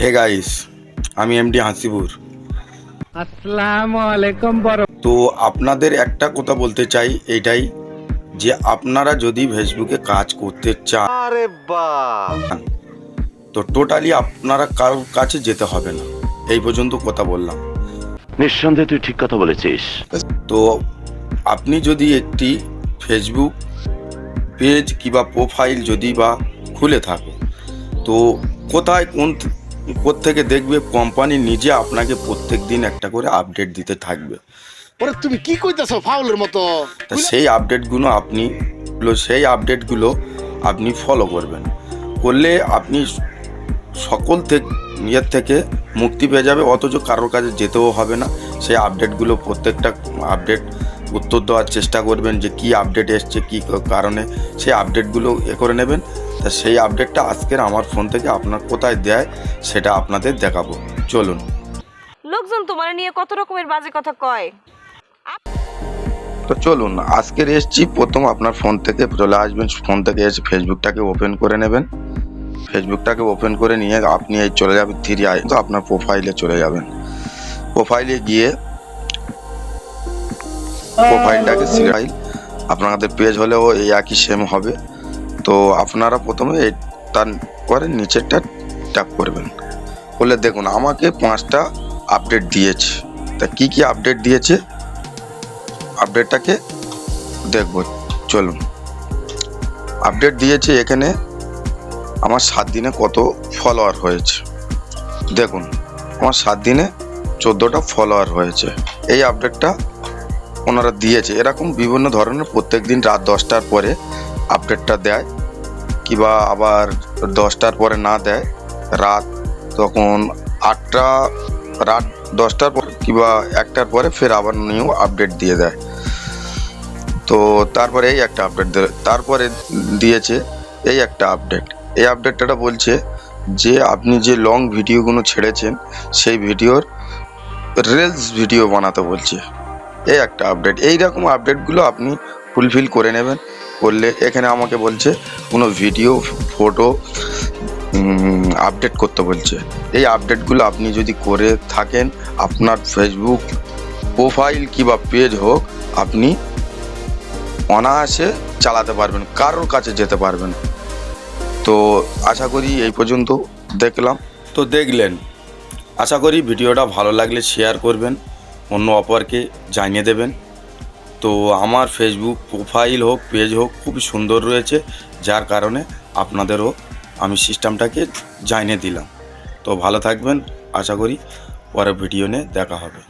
হে guys আমি MD হাসিপুর আসসালামু আলাইকুম বড় তো আপনাদের একটা কথা বলতে চাই এইটাই যে আপনারা যদি ফেসবুকে কাজ করতে চান আরে বাহ তো টোটালি আপনারা কারোর কাছে যেতে হবে না। এই পর্যন্ত কথা বললাম। নিঃসন্দেহে তুই ঠিক কথা বলেছিস। তো আপনি যদি একটি ফেসবুক পেজ কিংবা প্রোফাইল যদি বা খুলে থাকো তো কোথায় কোন থেকে দেখবে কোম্পানি নিজে আপনাকে প্রত্যেক দিন একটা করে আপডেট দিতে থাকবে। ওরে তুমি কি কইতাছো ফাউলের মতো? তা সেই আপডেটগুলো আপনি সেই আপডেটগুলো আপনি ফলো করবেন। করলে আপনি সকল থেকে ইয়ের থেকে মুক্তি পেয়ে যাবে অথচ কারোর কাছে যেতেও হবে না। সেই আপডেটগুলো প্রত্যেকটা আপডেট উত্তর দেওয়ার চেষ্টা করবেন যে কি আপডেট এসছে কি কারণে সেই আপডেটগুলো এ করে নেবেন। তা সেই আপডেটটা আজকের আমার ফোন থেকে আপনার কোথায় দেয় সেটা আপনাদের দেখাবো। চলুন। লোকজন তোমার নিয়ে কত রকমের বাজে কথা কয়? তো চলুন আজকের এসছি প্রথম আপনার ফোন থেকে চলে আসবেন ফোন থেকে এসে ফেসবুকটাকে ওপেন করে নেবেন। ফেসবুকটাকে ওপেন করে নিয়ে আপনি এই চলে যাবেন থ্রি আই তো আপনার প্রোফাইলে চলে যাবেন। প্রোফাইলে গিয়ে প্রোফাইলটাকে সিরিয়াল আপনাদের পেজ হলেও এই একই সেম হবে। তো আপনারা প্রথমে তার পরে নিচেরটা ট্যাপ করবেন। বলে দেখুন, আমাকে পাঁচটা আপডেট দিয়েছে। তা কি কি আপডেট দিয়েছে? আপডেটটাকে দেখব, চলুন। আপডেট দিয়েছে এখানে আমার সাত দিনে কত ফলোয়ার হয়েছে। দেখুন, আমার সাত দিনে চোদ্দোটা ফলোয়ার হয়েছে। এই আপডেটটা ওনারা দিয়েছে। এরকম বিভিন্ন ধরনের প্রত্যেক দিন রাত দশটার পরে আপডেটটা দেয়, কিবা আবার দশটার পরে না দেয়, রাত তখন আটটা, রাত দশটার পর, কিংবা একটার পরে ফের আবার নিউ আপডেট দিয়ে দেয়। তো তারপরে এই একটা আপডেট তারপরে দিয়েছে এই একটা আপডেট এই আপডেটটা বলছে যে, আপনি যে লং ভিডিওগুলো ছেড়েছেন, সেই ভিডিওর রিলস ভিডিও বানাতে বলছে। এই একটা আপডেট এই রকম আপডেটগুলো আপনি ফুলফিল করে নেবেন। করলে এখানে আমাকে বলছে, কোনো ভিডিও ফটো আপডেট করতে বলছে। এই আপডেটগুলো আপনি যদি করে থাকেন, আপনার ফেসবুক প্রোফাইল কিংবা পেজ হোক, আপনি অনায়াসে চালাতে পারবেন, কারোর কাছে যেতে পারবেন। তো আশা করি এই পর্যন্ত দেখলাম। তো দেখলেন। আশা করি ভিডিওটা ভালো লাগলে শেয়ার করবেন। অন্য অপারকে জানিয়ে দেবেন। তো আমার ফেসবুক প্রোফাইল হোক পেজ হোক খুবই সুন্দর রয়েছে। যার কারণে আপনাদেরও আমি সিস্টেমটাকে জানিয়ে দিলাম। তো ভালো থাকবেন। আশা করি পরের ভিডিও নিয়ে দেখা হবে।